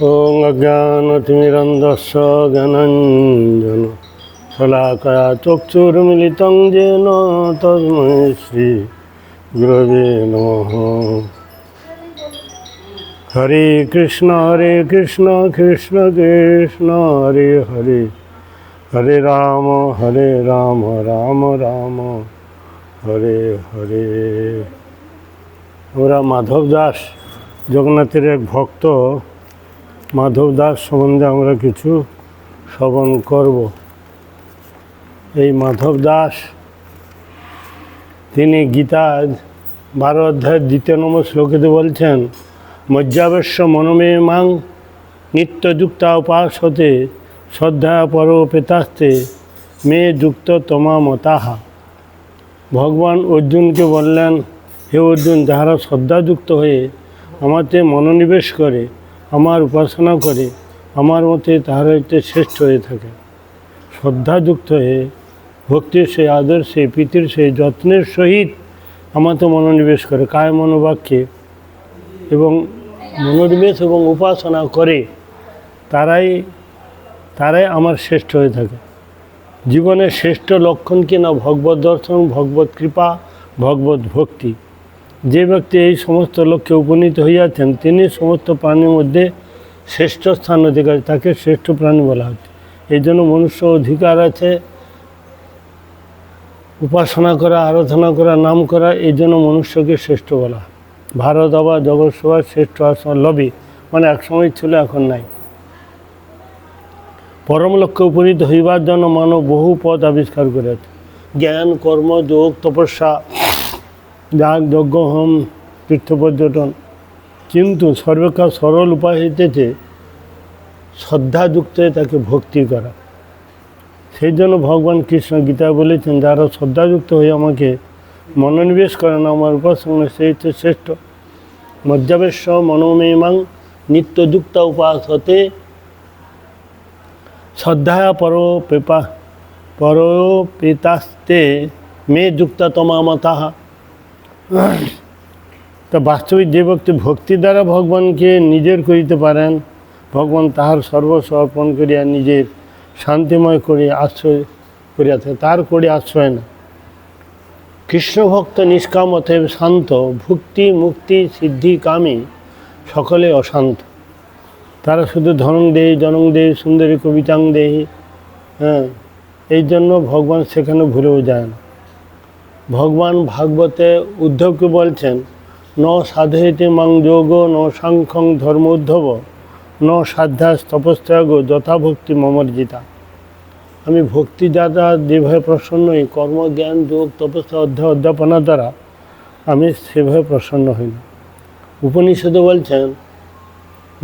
ওং অজ্ঞানতিমিরন্দস্য জ্ঞানঞ্জন শলাকয়া চক্ষুর্মিলিতং যেন তন্ময় শ্রী গুরবে নমঃ হরে কৃষ্ণ হরে কৃষ্ণ কৃষ্ণ কৃষ্ণ হরে হরে হরে রাম হরে রাম রাম রাম হরে হরে আমরা মাধব দাস জগন্নাথের এক ভক্ত মাধব দাস সম্বন্ধে আমরা কিছু শ্রবণ করব। এই মাধব দাস, তিনি গীতা বারো অধ্যায়ের দ্বিতীয় নম্বর শ্লোকেতে বলছেন, মজ্জাবেশ্য মনমে মাং নিত্যযুক্তা উপাসতে শ্রদ্ধা পরোপেতাস্তে মেয়ে যুক্ত তোমা মতাহা ভগবান অর্জুনকে বললেন, হে অর্জুন, যাহারা শ্রদ্ধাযুক্ত হয়ে আমাতে মনোনিবেশ করে আমার উপাসনা করে, আমার মতে তাহারা হইতে শ্রেষ্ঠ হয়ে থাকে। শ্রদ্ধাযুক্ত হয়ে, ভক্তির সেই আদর্শে প্রীতির সেই যত্নের সহিত আমাতে মনোনিবেশ করে, কায় মনোবাক্যে এবং মনোনিবেশ এবং উপাসনা করে, তারাই তারাই আমার শ্রেষ্ঠ হয়ে থাকে। জীবনের শ্রেষ্ঠ লক্ষণ কি না? ভগবত দর্শন, ভগবত কৃপা, ভগবত ভক্তি। যে ব্যক্তি এই সমস্ত লক্ষ্যে উপনীত হইয়াছেন, তিনি সমস্ত প্রাণীর মধ্যে শ্রেষ্ঠ স্থান অধিকারী, তাকে শ্রেষ্ঠ প্রাণী বলা হচ্ছে এই জন্য মনুষ্য অধিকার আছে। উপাসনা করা, আরাধনা করা, নাম করা, এই জন্য মনুষ্যকে শ্রেষ্ঠ বলা ভারত আবার জগৎসভার শ্রেষ্ঠ আসন লবি। মানে একসময় ছিল, এখন নাই। পরম লক্ষ্যে উপনীত হইবার জন্য মানব বহু পথ আবিষ্কার করেছে জ্ঞান, কর্ম, যোগ, তপস্যা যাগ যজ্ঞ হোম তীর্থ পর্যটন কিন্তু সর্বেক্ষা সরল উপায় হইতেছে শ্রদ্ধাযুক্ত তাকে ভক্তি করা। সেই জন্য ভগবান কৃষ্ণ গীতা বলেছেন, যারা শ্রদ্ধাযুক্ত হয়ে আমাকে মনোনিবেশ করেন আমার উপাসনা সেই হচ্ছে শ্রেষ্ঠ। মজ্জাবেশ্ব মনোমেমাং নিত্যযুক্ত উপাস হতে শ্রদ্ধায়া পর পেপা পরোপেতাস্তে মে যুক্তা তমামতাহা। তা বাস্তবিক যে ব্যক্তি ভক্তি দ্বারা ভগবানকে নিজের করিতে পারেন, ভগবান তাহার সর্বস্ব অর্পণ করিয়া নিজের শান্তিময় করে আশ্রয় করিয়া থাকে তার করে আশ্রয় না। কৃষ্ণ ভক্ত নিষ্কাম অতএব শান্ত, ভুক্তি, মুক্তি, সিদ্ধি, কামী সকলে অশান্ত। তারা শুধু ধনং দেহি, জনং দেহি, সুন্দরী কবিতাং দেহি হ্যাঁ এই জন্য ভগবান সেখানে ভুলেও যায় না। ভগবান ভাগবতে উদ্ধবকে বলছেন, ন সাধয়তে মাং যোগ, ন সাংখ্যং ধর্ম উদ্ধব ন সাধ্যা তপস্যাগ যথাভক্তি মমর্জিতা। আমি ভক্তি দ্বারা যেভাবে প্রসন্ন হই, কর্মজ্ঞান, যোগ, তপস্যা, অধ্যায়, অধ্যাপনা দ্বারা আমি সেভাবে প্রসন্ন হই না। উপনিষদে বলছেন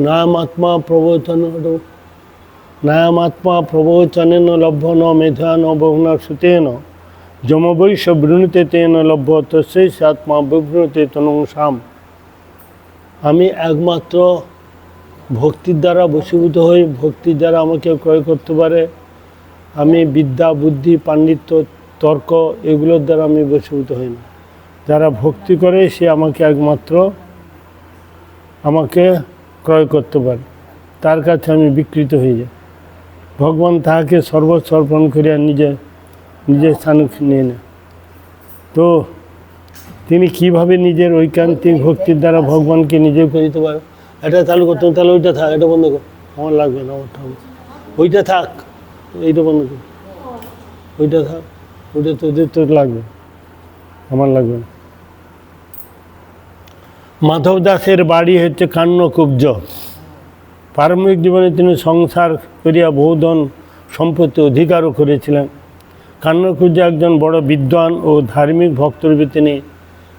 নায়ামাত্মা প্রবচন নায়ামাত্মা ন লভ্য ন মেধা ন বহুনা সুতেন। যমবৈশ বৃণতে তেন লভ্য তস্যই আত্মা বিভ্রতে তনুসাম আমি একমাত্র ভক্তির দ্বারা বশীভূত হই, ভক্তির দ্বারা আমাকে ক্রয় করতে পারে। আমি বিদ্যা, বুদ্ধি, পাণ্ডিত্য, তর্ক এগুলোর দ্বারা আমি বশীভূত হই না। যারা ভক্তি করে, সে আমাকে একমাত্র আমাকে ক্রয় করতে পারে। তার কাছে আমি বিকৃত হয়ে যাই। ভগবান তাহাকে সর্বস্ব অর্পণ করিয়া নিজে নিজের স্থান নিয়ে তো তিনি কীভাবে নিজের ঐকান্তিক ভক্তির দ্বারা ভগবানকে নিজে করিতে পারে এটা চালু করতে তাহলে ওইটা থাক, এটা বন্ধ কর। আমার লাগবে না, আমার ওইটা থাক, এইটা বন্ধ কর। ওইটা থাক, ওইটা তোদের তোর লাগবে। আমার লাগবে না। মাধব দাসের বাড়ি হচ্ছে কান্নকুব্জ। প্রারম্ভিক জীবনে তিনি সংসার করিয়া বহুধন সম্পত্তি অধিকারও করেছিলেন। কান্নকুব্জ একজন বড় বিদ্বান ও ধার্মিক ভক্তরূপে তিনি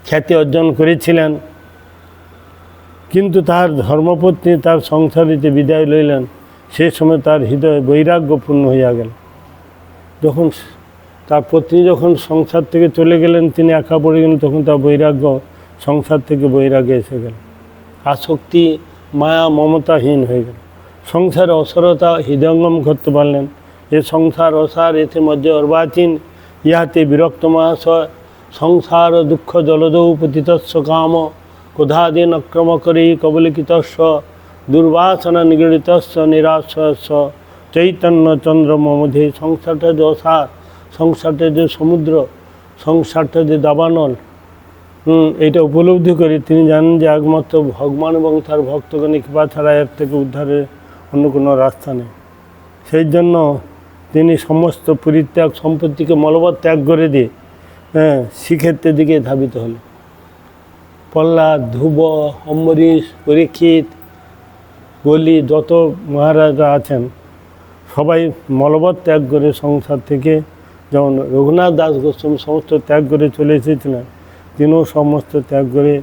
খ্যাতি অর্জন করেছিলেন। কিন্তু তার ধর্মপত্নী তার সংসারিতে বিদায় লইলেন। সে সময় তার হৃদয়ে বৈরাগ্যপূর্ণ হইয়া গেল। যখন তার পত্নী যখন সংসার থেকে চলে গেলেন, তিনি একা পড়ে গেলেন, তখন তার বৈরাগ্য সংসার থেকে বৈরাগ্য এসে গেল। আসক্তি, মায়া, মমতাহীন হয়ে গেল। সংসারে অসরতা, হৃদয়ঙ্গম করতে পারলেন। এ সংসার অসার, এতে মধ্যে অর্বাচীন, ইহাতে বিরক্ত মাস সংসার দুঃখ জলদৌ পতিতস্ব কাম, ক্রোধাদিন অক্রম করি কবলিকিতস্ব দুর্বাসনা নিগড়িত নিরাশ্রয়স্ব চৈতন্য চন্দ্র মধ্যে সংসারটা যে অসার, সংসারটা যে সমুদ্র, সংসারটা যে দাবানল এটা উপলব্ধি করে তিনি জানেন যে একমাত্র ভগবান এবং তার ভক্তগণের কৃপা ছাড়া এর থেকে উদ্ধারের অন্য কোনো রাস্তা নেই। সেই জন্য তিনি সমস্ত পরিত্যাগ সম্পত্তিকে মলবৎ ত্যাগ করে দিয়ে হ্যাঁ শ্রীক্ষেত্রের দিকে ধাবিত হলো প্রহ্লাদ, ধ্রুব, অম্বরীশ, পরীক্ষিত, বলি, যত মহারাজা আছেন, সবাই মলবৎ ত্যাগ করে সংসার থেকে যেমন রঘুনাথ দাস গোস্বামী সমস্ত ত্যাগ করে চলে এসেছিলেন, তিনিও সমস্ত ত্যাগ করে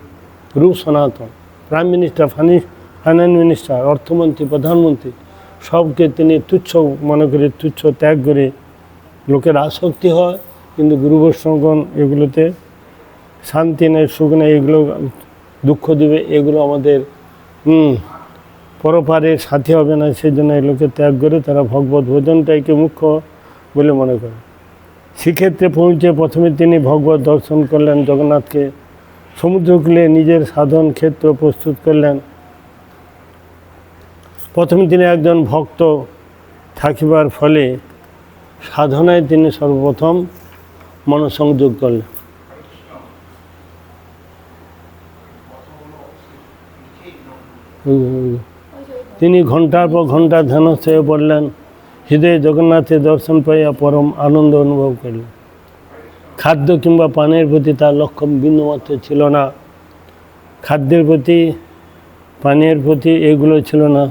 রূপ সনাতন। প্রাইম মিনিস্টার ফাইন্যান্স মিনিস্টার অর্থমন্ত্রী, প্রধানমন্ত্রী সবকে তিনি তুচ্ছ মনে করে তুচ্ছ ত্যাগ করে লোকের আসক্তি হয়। কিন্তু গুরু বৈষ্ণবগণ এগুলোতে শান্তি নেই সুখ নেই এগুলো দুঃখ দেবে এগুলো আমাদের হুম, পরপারের সাথী হবে না সেই জন্য এগুলোকে ত্যাগ করে তারা ভগবত ভোজনটাইকে মুখ্য বলে মনে করে। সেক্ষেত্রে পৌঁছে প্রথমে তিনি ভগবত দর্শন করলেন জগন্নাথকে সমুদ্রকূলে নিজের সাধন ক্ষেত্র প্রস্তুত করলেন। প্রথমে তিনি একজন ভক্ত থাকিবার ফলে সাধনায় তিনি সর্বপ্রথম মনসংযোগ করলেন। তিনি ঘণ্টার পর ঘণ্টা ধ্যানস্থ হয়ে পড়লেন, হৃদয়ে জগন্নাথের দর্শন পাইয়া পরম আনন্দ অনুভব করলেন। খাদ্য কিংবা পানের প্রতি তার লক্ষ্য বিন্দুমাত্র ছিল না। খাদ্যের প্রতি পানীয়ের প্রতি এগুলো ছিল না।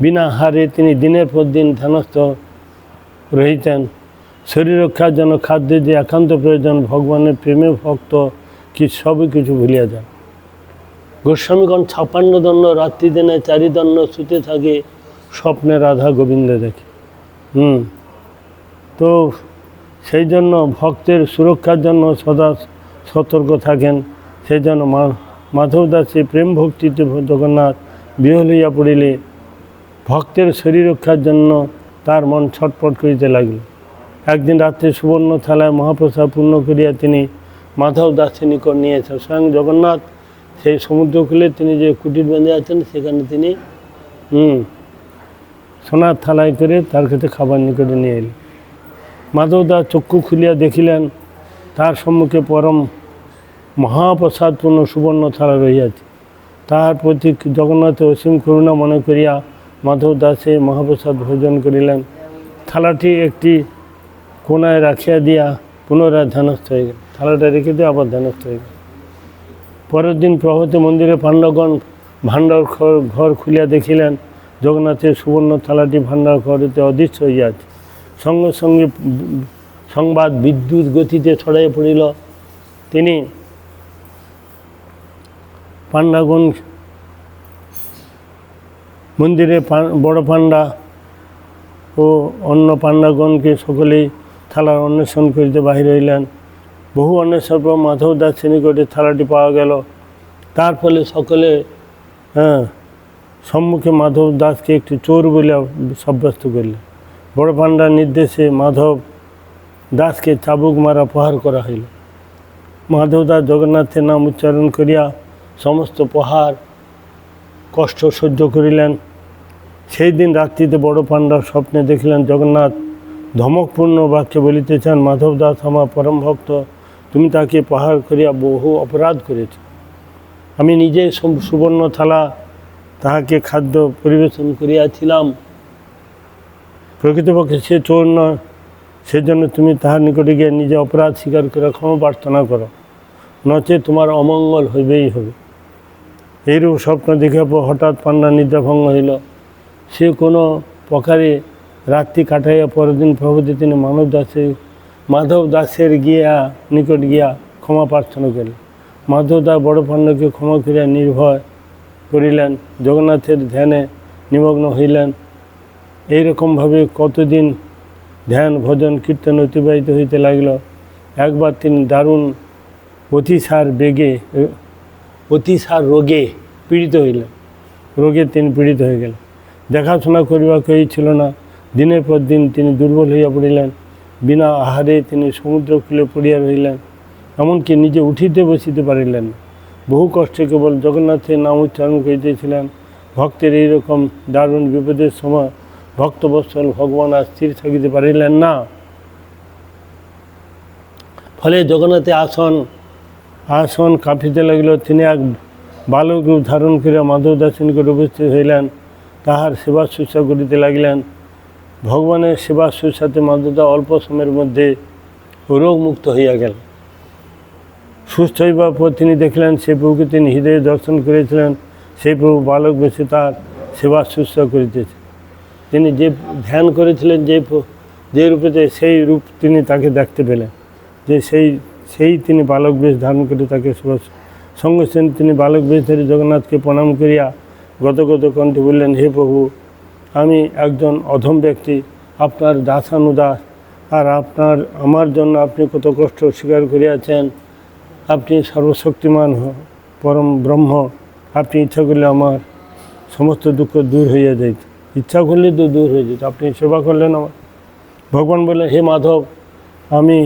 বিনা হারে তিনি দিনের পর দিন ধ্যানস্থ রহিতেন। শরীর রক্ষার জন্য খাদ্যের যে একান্ত প্রয়োজন, ভগবানের প্রেমে ভক্ত কি সবই কিছু ভুলিয়া যান। গোস্বামীগণ ছাপান্ন দণ্ড, রাত্রি দিনে চারি দণ্ড শুতে থাকে, স্বপ্নে রাধা গোবিন্দ দেখে। হুম, তো সেই জন্য ভক্তের সুরক্ষার জন্য সদা সতর্ক থাকেন। সেই জন্য মা- মাধব দাসে প্রেম ভক্তিতে জগন্নাথ বিহল হইয়া পড়িলে ভক্তের শরীর রক্ষার জন্য তার মন ছটপট করিতে লাগিল। একদিন রাত্রে সুবর্ণ থালায় মহাপ্রসাদ পূর্ণ করিয়া তিনি মাধব দাসের নিকট নিয়েছেন স্বয়ং জগন্নাথ সেই সমুদ্রকূলে তিনি যে কুটির বেঁধে আছেন, সেখানে তিনি, হুম, সোনার থালায় করে তার কাছে খাবার নিকটে নিয়ে এলেন। মাধব দাস চক্ষু খুলিয়া দেখিলেন, তার সম্মুখে পরম মহাপ্রসাদপূর্ণ সুবর্ণ থালা রহিয়াছে। তাহার প্রতি জগন্নাথ অসীম করুণা মনে করিয়া মাধব দাসে মহাপ্রসাদ ভোজন করিলেন। থালাটি একটি কোনায় রাখিয়া দিয়া পুনরায় ধ্যানস্থ হয়ে গেল থালাটা রেখে দিয়ে আবার ধ্যানস্থ হয়ে গেল পরের দিন প্রভাতী মন্দিরে পাণ্ডবগণ ভাণ্ডার ঘর ঘর খুলিয়া দেখিলেন, জগন্নাথের সুবর্ণ থালাটি ভাণ্ডার ঘরেতে অদৃশ্য হইয়াছে। সঙ্গে সঙ্গে সংবাদ বিদ্যুৎ গতিতে ছড়াইয়া পড়িল। তিনি পাণ্ডাগণ মন্দিরে বড় পাণ্ডা ও অন্য পাণ্ডাগণকে সকলেই থালার অন্বেষণ করিতে বাহির হইলেন। বহু অন্বেষণ পর মাধব দাসের নিকটে থালাটি পাওয়া গেল। তার ফলে সকলে হ্যাঁ সম্মুখে মাধব দাসকে একটি চোর বলে সাব্যস্ত করলেন। বড় পাণ্ডার নির্দেশে মাধব দাসকে চাবুক মারা প্রহার করা হইল। মাধব দাস জগন্নাথের নাম উচ্চারণ করিয়া সমস্ত প্রহার, কষ্ট সহ্য করিলেন। সেই দিন রাত্রিতে বড় পাণ্ডার স্বপ্নে দেখিলেন জগন্নাথ ধমকপূর্ণ বাক্যে বলিতেছেন মাধব দাস আমার পরম ভক্ত, তুমি তাকে পাহাড় করিয়া বহু অপরাধ করেছ। আমি নিজে সুবর্ণ থালা তাহাকে খাদ্য পরিবেশন করিয়াছিলাম। প্রকৃতপক্ষে সে চোর নয় সেজন্য তুমি তাহার নিকটে গিয়ে নিজে অপরাধ স্বীকার করে ক্ষমা প্রার্থনা করো। নচে তোমার অমঙ্গল হইবেই হবে এইরূপ স্বপ্ন দেখার পর হঠাৎ পান্ডা নিদ্রাভঙ্গ হইল। সে কোনো প্রকারে রাত্রি কাটাইয়া পরের দিন প্রভৃতি তিনি মানব দাসের মাধব দাসের গিয়া, নিকট গিয়া ক্ষমা প্রার্থনা করিলেন মাধব দাস বড় পাণ্ডকে ক্ষমা করিয়া নির্ভয় করিলেন, জগন্নাথের ধ্যানে নিমগ্ন হইলেন। এইরকমভাবে কতদিন ধ্যান, ভজন, কীর্তন অতিবাহিত হইতে লাগল, একবার তিনি দারুণ অতিসার বেগে, অতিসার রোগে পীড়িত হইলেন। রোগে তিনি পীড়িত হয়ে গেলেন। দেখাশোনা করিবা কেউই ছিল না। দিনের পর দিন তিনি দুর্বল হইয়া পড়িলেন। বিনা আহারে তিনি সমুদ্র কূলে পড়িয়া রহিলেন। এমনকি নিজে উঠিতে বসিতে পারিলেন। বহু কষ্টে কেবল জগন্নাথের নাম উচ্চারণ করিতেছিলেন। ভক্তের এইরকম দারুণ বিপদের সময় ভক্তবৎসল ভগবান আর স্থির থাকিতে পারিলেন না। ফলে জগন্নাথে আসন আসন কাঁপিতে লাগিল। তিনি এক বালক রূপ ধারণ করিয়া মাধব দাসের নিকট উপস্থিত হইলেন। তাহার সেবা শুশ্রূষা করিতে লাগিলেন। ভগবানের সেবা শুশ্রূষাতে মাধবদা অল্প সময়ের মধ্যে রোগমুক্ত হইয়া গেল। সুস্থ হইবার পর তিনি দেখলেন সেই প্রভুকে তিনি হৃদয়ে দর্শন করেছিলেন সেই প্রভু বালক বেশি তার সেবা শুশ্রূষা করিতেছে। তিনি যে ধ্যান করেছিলেন, যে যে রূপেতে সেই রূপ তিনি তাকে দেখতে পেলেন। যে সেই সেই তিনি বালক বেশ ধারণ করে তাকে সঙ্গে তিনি বালক বেশ ধরে জগন্নাথকে প্রণাম করিয়া গতগত কণ্ঠে বললেন, হে প্রভু, আমি একজন অধম ব্যক্তি, আপনার দাসানুদাস, আর আপনার, আমার জন্য আপনি কত কষ্ট স্বীকার করিয়াছেন। আপনি সর্বশক্তিমান পরম ব্রহ্ম, আপনি ইচ্ছা করলে আমার সমস্ত দুঃখ দূর হইয়া যাইত। ইচ্ছা করলে তো দূর হয়ে যেত আপনি সেবা করলেন আমার। ভগবান বললেন হে মাধব, আমি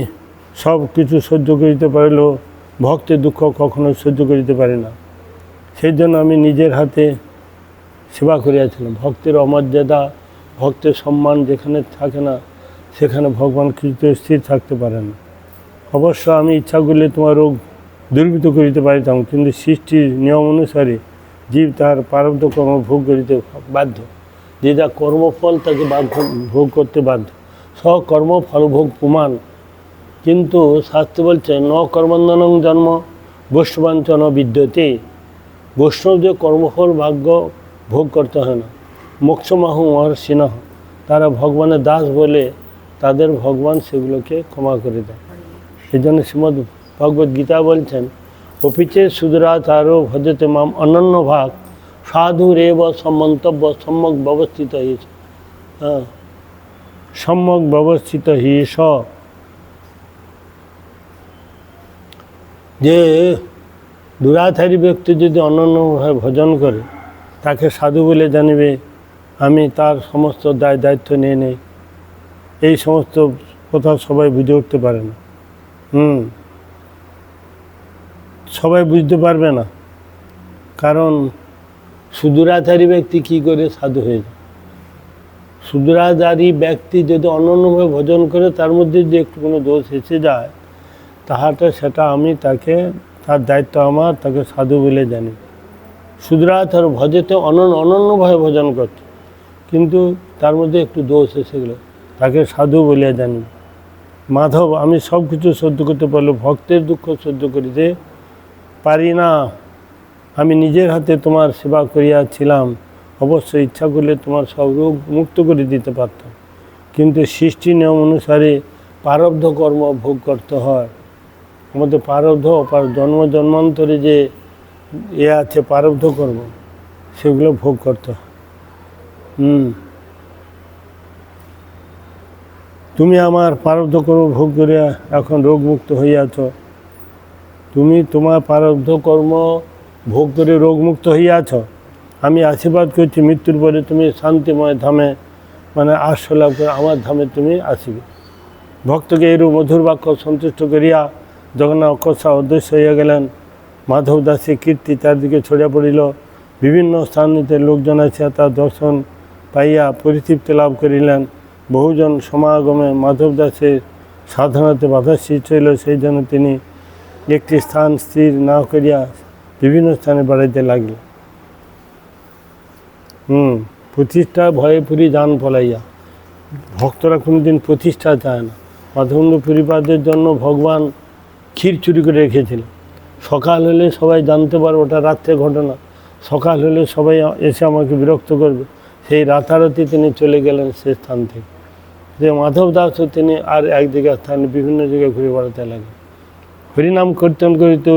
সব কিছু সহ্য করিতে পারলেও ভক্তের দুঃখ কখনো সহ্য করিতে পারি না। সেই জন্য আমি নিজের হাতে সেবা করিয়াছিলাম। ভক্তের অমর্যাদা, ভক্তের সম্মান যেখানে থাকে না, সেখানে ভগবান কিছু স্থির থাকতে পারেন অবশ্য আমি ইচ্ছা করলে তোমার রোগ দুর্বৃত করিতে পারিতাম, কিন্তু সৃষ্টির নিয়ম অনুসারে জীব তার প্রারব্ধ কর্ম ভোগ করিতে বাধ্য। যে যা কর্মফল তাকে বাধ্য, ভোগ করতে বাধ্য। সকর্ম ফলভোগ প্রমাণ। কিন্তু শাস্ত্রে বলছে, ন কর্মন্দনং জন্ম, বৈষ্ণবাঞ্চন বিদ্যতে। বৈষ্ণব যে কর্মফল ভাগ্য ভোগ করতে হয় না। মোক্ষমাহু মহর্ষিনহ তারা ভগবানের দাস বলে তাদের ভগবান সেগুলোকে ক্ষমা করে দেয়। এই জন্য শ্রীমদ ভগবদ গীতা বলছেন, অপিচে সুদরা তারও ভজতে মাম অনন্য ভাগ। সাধু রেব সম্মন্তব্য সম্যক ব্যবস্থিত হয়েছে হ্যাঁ সম্যক ব্যবস্থিত হিস যে দুরাচারী ব্যক্তি যদি অনন্যভাবে ভজন করে তাকে সাধু বলে জানিবে, আমি তার সমস্ত দায় দায়িত্ব নিয়ে নেই। এই সমস্ত কথা সবাই বুঝে উঠতে পারে না। হুম। সবাই বুঝতে পারবে না। কারণ সুদূরাচারী ব্যক্তি কি করে সাধু হয়ে যায়? সুদূরাচারী ব্যক্তি যদি অনন্যভাবে ভজন করে, তার মধ্যে যদি একটু কোনো দোষ এসে যায়, তাহাতে সেটা আমি তাকে, তার দায়িত্ব আমার, তাকে সাধু বলে জানি সুদরাচার ভজেতে অনন্য অনন্যভাবে ভজন করছে কিন্তু তার মধ্যে একটু দোষ এসে গেল। তাকে সাধু বলিয়া জানি মাধব, আমি সব কিছু সহ্য করতে পারল ভক্তের দুঃখ সহ্য করিতে পারি না। আমি নিজের হাতে তোমার সেবা করিয়াছিলাম। অবশ্য ইচ্ছা করলে তোমার সব রোগ মুক্ত করে দিতে পারতাম। কিন্তু সৃষ্টি নিয়ম অনুসারে প্রারব্ধ কর্ম ভোগ করতে হয়। আমাদের প্রারব্ধ জন্ম জন্মান্তরে যে এ আছে, প্রারব্ধ কর্ম সেগুলো ভোগ করতে হুম। তুমি আমার প্রারব্ধ কর্ম ভোগ করিয়া এখন রোগমুক্ত হইয়াছ। তুমি তোমার প্রারব্ধ কর্ম, ভোগ করে রোগমুক্ত হইয়াছ। আমি আশীর্বাদ করছি, মৃত্যুর পরে তুমি শান্তিময় ধামে মানে আশ্রয় লাভ করে আমার ধামে তুমি আসিবে। ভক্তকে এরূপ মধুর বাক্য সন্তুষ্ট করিয়া জগন্নাথ অকস্মা অদৃশ্য হইয়া গেলেন। মাধব দাসী কীর্তি চারদিকে ছড়িয়া পড়িল। বিভিন্ন স্থান হইতে লোকজন আসিয়া তার দর্শন পাইয়া পরিতৃপ্তি লাভ করিলেন। বহুজন সমাগমে মাধব দাসের সাধনাতে বাধা সৃষ্টি হইল। সেই জন্য তিনি একটি স্থান স্থির না করিয়া বিভিন্ন স্থানে বেড়াইতে লাগিল হুম, প্রতিষ্ঠা ভয়ে পুরী যান পলাইয়া। ভক্তরা কোনোদিন প্রতিষ্ঠা চায় না। মাধবেন্দ্র পরিবারদের জন্য ভগবান ক্ষীর চুরি করে রেখেছিলেন। সকাল হলে সবাই জানতে পারবে ওটা রাত্রে ঘটনা। সকাল হলে সবাই এসে আমাকে বিরক্ত করবে। সেই রাতারাতি তিনি চলে গেলেন সে স্থান থেকে। যে মাধব দাসও তিনি আর এক জায়গায় স্থানে বিভিন্ন জায়গায় ঘুরে বেড়াতে লাগেন হরিনাম কীর্তন করিতে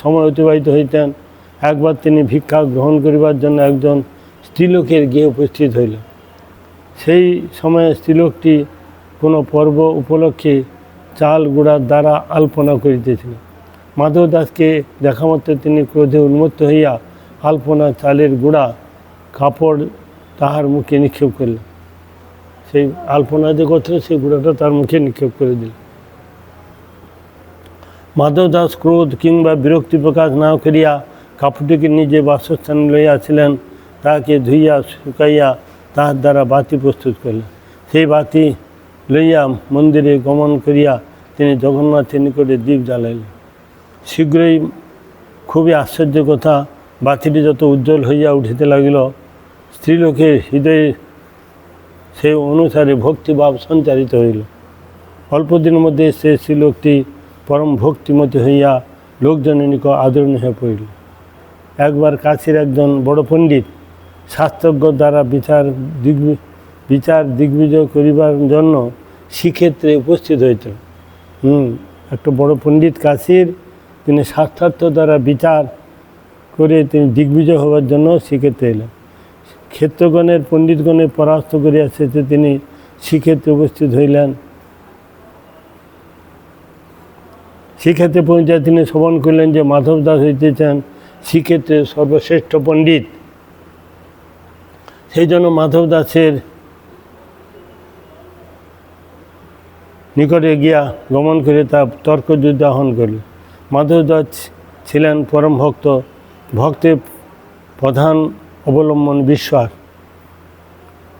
সময় অতিবাহিত হইতেন। একবার তিনি ভিক্ষা গ্রহণ করিবার জন্য একজন স্ত্রীলোকের গিয়ে উপস্থিত হইল সেই সময়ে স্ত্রীলোকটি কোনো পর্ব উপলক্ষে চাল গুঁড়ার দ্বারা আলপনা করিতেছিল মাধব দাসকে দেখা মাত্র তিনি ক্রোধে উন্মত্ত হইয়া আলপনা চালের গুঁড়া, কাপড় তাহার মুখে নিক্ষেপ করলেন। সেই আলপনা যে করছিল সেই গুঁড়াটা তার মুখে নিক্ষেপ করে দিল মাধব দাস ক্রোধ কিংবা বিরক্তি প্রকাশ না করিয়া কাপড়টিকে নিজে বাসস্থানে লইয়াছিলেন তাহাকে ধুইয়া, শুকাইয়া তাহার দ্বারা বাতি প্রস্তুত করলেন। সেই বাতি লইয়া মন্দিরে গমন করিয়া তিনি জগন্নাথের নিকটে দ্বীপ জ্বালাইলেন। শীঘ্রই খুবই আশ্চর্য কথা, বাতিটি যত উজ্জ্বল হইয়া উঠিতে লাগিল স্ত্রীলোকের হৃদয়ে সেই অনুসারে ভক্তিভাব সঞ্চারিত হইল। অল্প দিনের মধ্যে সে স্ত্রীলোকটি পরম ভক্তিমতী হইয়া লোকজনের নিকট আদরণীয় হয়ে পড়িল। একবার কাছের একজন বড় পণ্ডিত শাস্ত্রজ্ঞ দ্বারা বিচার দিগ বিচার দিগ্বিজয় করিবার জন্য শ্রীক্ষেত্রে উপস্থিত হইত হুম, একটা বড় পণ্ডিত কাশীর তিনি শাস্ত্রার্থ দ্বারা বিচার করে তিনি দিগ্বিজয় হওয়ার জন্য শ্রীক্ষেত্রে এলেন। ক্ষেত্রগণের, পণ্ডিতগণের পরাস্ত করিয়া শেষে তিনি শ্রীক্ষেত্রে উপস্থিত হইলেন। শ্রীক্ষেত্রে পৌঁছায় তিনি শ্রবণ করলেন যে মাধব দাস হইতেছেন শ্রীক্ষেত্রের সর্বশ্রেষ্ঠ পণ্ডিত। সেই জন্য মাধব দাসের নিকটে গিয়া গমন করে তা তর্কযুদ্ধ আহ্বান করল দাস ছিলেন পরম ভক্ত ভক্তের প্রধান অবলম্বন বিশ্বাস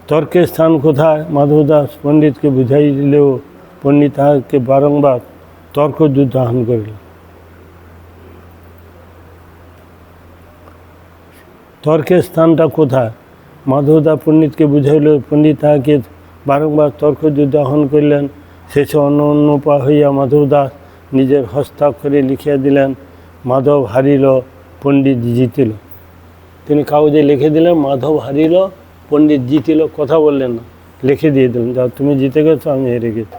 তর্কের স্থান কোথায়? মাধব দাস পণ্ডিতকে বুঝাইলেও পণ্ডিত তাহাকে বারংবার তর্কযুদ্ধ আহ্বান করিল। তর্কের স্থানটা কোথায়? মাধবদা পণ্ডিতকে বুঝাইল পণ্ডিত তাহাকে বারংবার তর্কযুদ্ধ আহ্বান করিলেন। শেষে অন্য অন্য পা হইয়া মাধব দাস নিজের হস্তাক্ষরে লিখিয়া দিলেন, মাধব হারিল, পণ্ডিত জিতিল। তিনি কাগজে লিখে দিলেন, মাধব হারিল, পণ্ডিত জিতিল, কথা বললেন না। লিখে দিয়ে দিলেন যা তুমি জিতে গেছো, আমি হেরে গেছি।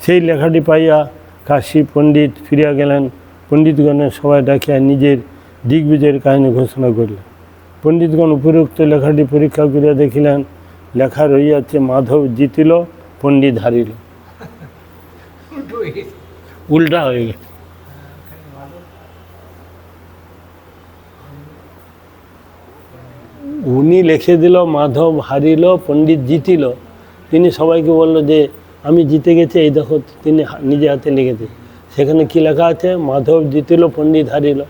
সেই লেখাটি পাইয়া কাশী পণ্ডিত ফিরিয়া গেলেন। পণ্ডিতগণের সবাই ডাকিয়া নিজের দিগ্বিজয়ের কাহিনী ঘোষণা করলেন। পণ্ডিতগণ উপরোক্ত লেখাটি পরীক্ষা করিয়া দেখিলেন, লেখা রইয়াছে মাধব জিতিল, পণ্ডিত হারিল। উল্টা হয়ে গেল। উনি লিখে দিল, মাধব হারিল, পণ্ডিত জিতিল। তিনি সবাইকে বলল যে, আমি জিতে গেছি, এই দেখো, তিনি নিজে হাতে লিখেছে। সেখানে কি লেখা আছে? মাধব জিতিল, পণ্ডিত হারিল।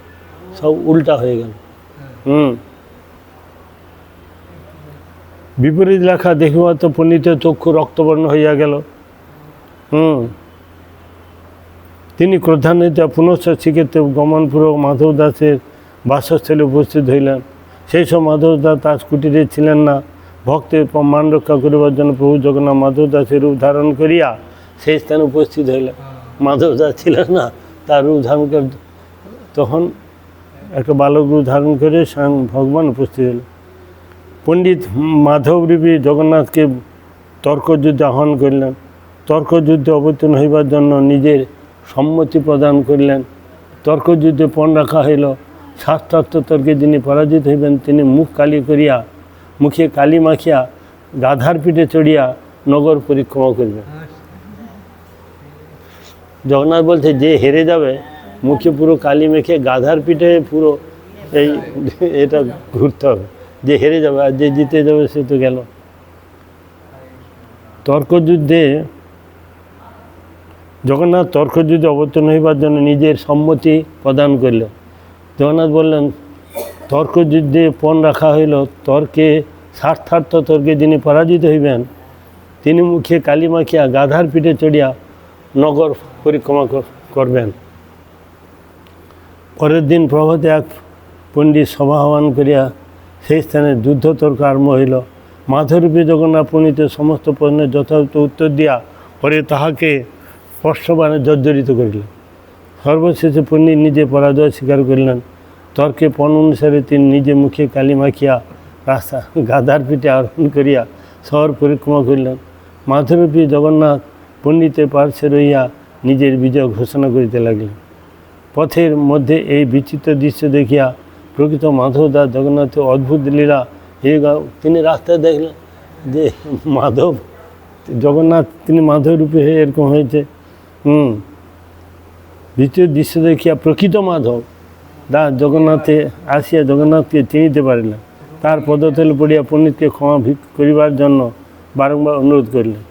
সব উল্টা হয়ে গেল। হুম। বিপরীত লেখা দেখিবা তো পণ্ডিতের চক্ষু রক্তবর্ণ হইয়া গেল। হুম। তিনি ক্রোধান্বিত পুনশ্চ শিক্ষেত্রে গমনপূর্বক মাধব দাসের বাসস্থলে উপস্থিত হইলেন। সেই সব মাধব দাস তার কুটিরে ছিলেন না। ভক্তের মান রক্ষা করিবার জন্য প্রভু জগন্নাথ মাধব দাসের রূপ ধারণ করিয়া সেই স্থানে উপস্থিত হইলেন। মাধব দাস ছিলেন না, তার রূপ ধারণ তখন একটা বালক রূপ ধারণ করে স্বয়ং ভগবান উপস্থিত হলেন পণ্ডিত মাধব মাধবরূপী জগন্নাথকে তর্কযুদ্ধে আহ্বান করিলেন। তর্কযুদ্ধে অবতীর্ণ হইবার জন্য নিজের সম্মতি প্রদান করলেন। তর্কযুদ্ধে পণ রাখা হইল। শাস্ত্রার্থ তর্কে যিনি পরাজিত হইবেন, তিনি মুখ কালি করিয়া, মুখে কালি মাখিয়া, গাধার পিঠে চড়িয়া নগর পরিক্রমা করবেন। জগন্নাথ বলছে, যে হেরে যাবে, মুখে পুরো কালি মেখে গাধার পিঠে পুরো এই এটা ঘুরতে হবে। যে হেরে যাবে আর যে জিতে যাবে সে তো গেল। তর্কযুদ্ধে জগন্নাথ তর্কযুদ্ধে অবতীর্ণ হইবার জন্য নিজের সম্মতি প্রদান করল। জগন্নাথ বললেন তর্কযুদ্ধে পণ রাখা হইল, তর্কে, স্বার্থার্থ তর্কে যিনি পরাজিত হইবেন, তিনি মুখে কালী মাখিয়া গাধার পিঠে চড়িয়া নগর পরিক্রমা কর- করবেন। পরের দিন প্রভাতে এক পণ্ডিত সভা আহ্বান করিয়া সেই স্থানে যুদ্ধ তর্ক আরম্ভ হইল। মাধবরূপী জগন্নাথ পণ্ডিতের সমস্ত প্রশ্নের যথাযথ উত্তর দিয়া পরে তাহাকে স্পষ্টবানে জর্জরিত করিলেন সর্বশেষে পণ্ডিত নিজে পরাজয় স্বীকার করিলেন। তর্কে পণ অনুসারে তিনি নিজে মুখে কালী মাখিয়া রাস্তা গাধার পিঠে আরোহণ করিয়া শহর পরিক্রমা করিলেন। মাধবরূপী জগন্নাথ পণ্ডিতের পার্শ্বে রইয়া নিজের বিজয় ঘোষণা করিতে লাগলেন। পথের মধ্যে এই বিচিত্র দৃশ্য দেখিয়া প্রকৃত মাধব দাস জগন্নাথের অদ্ভুত লীলা এই তিনি রাস্তায় দেখলেন যে মাধব, জগন্নাথ তিনি মাধব রূপে হয়ে এরকম হয়েছে। হুম। দ্বিতীয় দৃশ্য দেখিয়া প্রকৃত মাধব। দা জগন্নাথে আসিয়া জগন্নাথকে চিনিতে পারিলেন তার পদতলে পড়িয়া পণ্ডিতকে ক্ষমা করিবার জন্য বারংবার অনুরোধ করিলেন।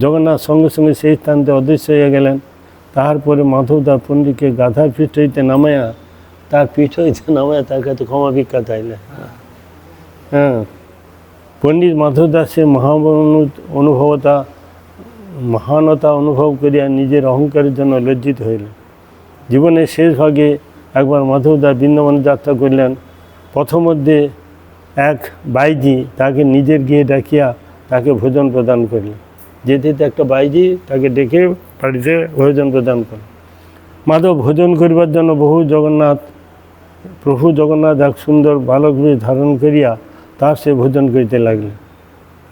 জগন্নাথ সঙ্গে সঙ্গে সেই স্থানতে অদৃশ্য হইয়া গেলেন। তাহার পরে মাধব দাস পণ্ডিতকে গাধার পিঠ হইতে নামাইয়া, তার পিঠ হইতে নামাইয়া তার কাছে ক্ষমা ভিক্ষা চাইলেন। হ্যাঁ। পণ্ডিত মাধব দাসের মহাবনু অনুভবতা মহানতা অনুভব করিয়া নিজের অহংকারের জন্য লজ্জিত হইল জীবনের শেষ ভাগে একবার মাধব দাস বৃন্দাবনে যাত্রা করলেন। পথমধ্যে এক বাইজি তাকে নিজের গিয়ে ডাকিয়া তাকে ভোজন প্রদান করলেন। যেতে একটা বাইজি তাকে ডেকে বাড়িতে ভোজন প্রদান করলেন মাধব ভোজন করিবার জন্য বহু জগন্নাথ, প্রভু জগন্নাথ এক সুন্দর বালক ধারণ করিয়া তার সে ভোজন করিতে লাগলেন।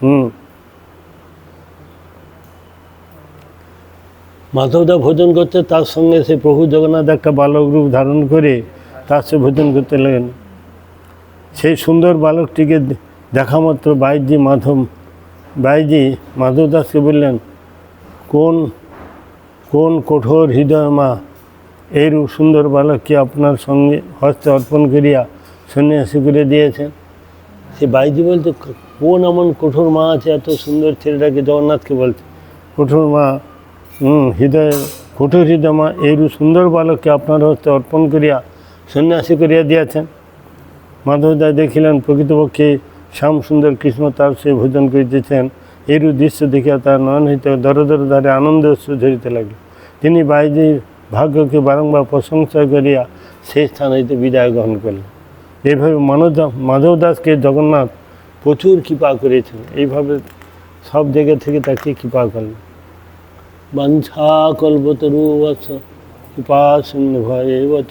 হুম মাধবদা ভোজন করতে তার সঙ্গে সে প্রভু জগন্নাথ একটা বালক রূপ ধারণ করে তার সে ভোজন করতে লাগলেন। সেই সুন্দর বালকটিকে দেখা মাত্র বাইজি মাধব বাইজি মাধব দাসকে বললেন, কোন কোন কঠোর হৃদয় মা এইরূপ সুন্দর বালককে আপনার সঙ্গে হস্তে অর্পণ করিয়া সন্ন্যাসী করে দিয়েছেন? সে বাইজি বলতে, কোন এমন কঠোর মা আছে, এত সুন্দর ছেলেটাকে জগন্নাথকে বলছে কঠোর মা হৃদয়, কঠোর হৃদয় মা এইরূপ সুন্দর বালককে আপনার হস্তে অর্পণ করিয়া সন্ন্যাসী করিয়া দিয়েছেন। মাধবদা দেখিলেন, প্রকৃতপক্ষে শ্যাম সুন্দর কৃষ্ণ তার সে ভোজন করিতেছেন। এরূপ দৃশ্য দেখিয়া তার নয়ন হইতে দর দর ধারে আনন্দ ঝরিতে লাগল। তিনি বাইজির ভাগ্যকে বারংবার প্রশংসা করিয়া সেই স্থান হইতে বিদায় গ্রহণ করলেন। এইভাবে মানব মাধব দাসকে জগন্নাথ প্রচুর কৃপা করেছেন। এইভাবে সব জায়গা থেকে তাকে কৃপা করলেন। বাঞ্ছা কল্পতরু বৎস কৃপা শূন্য ভয়ে বচ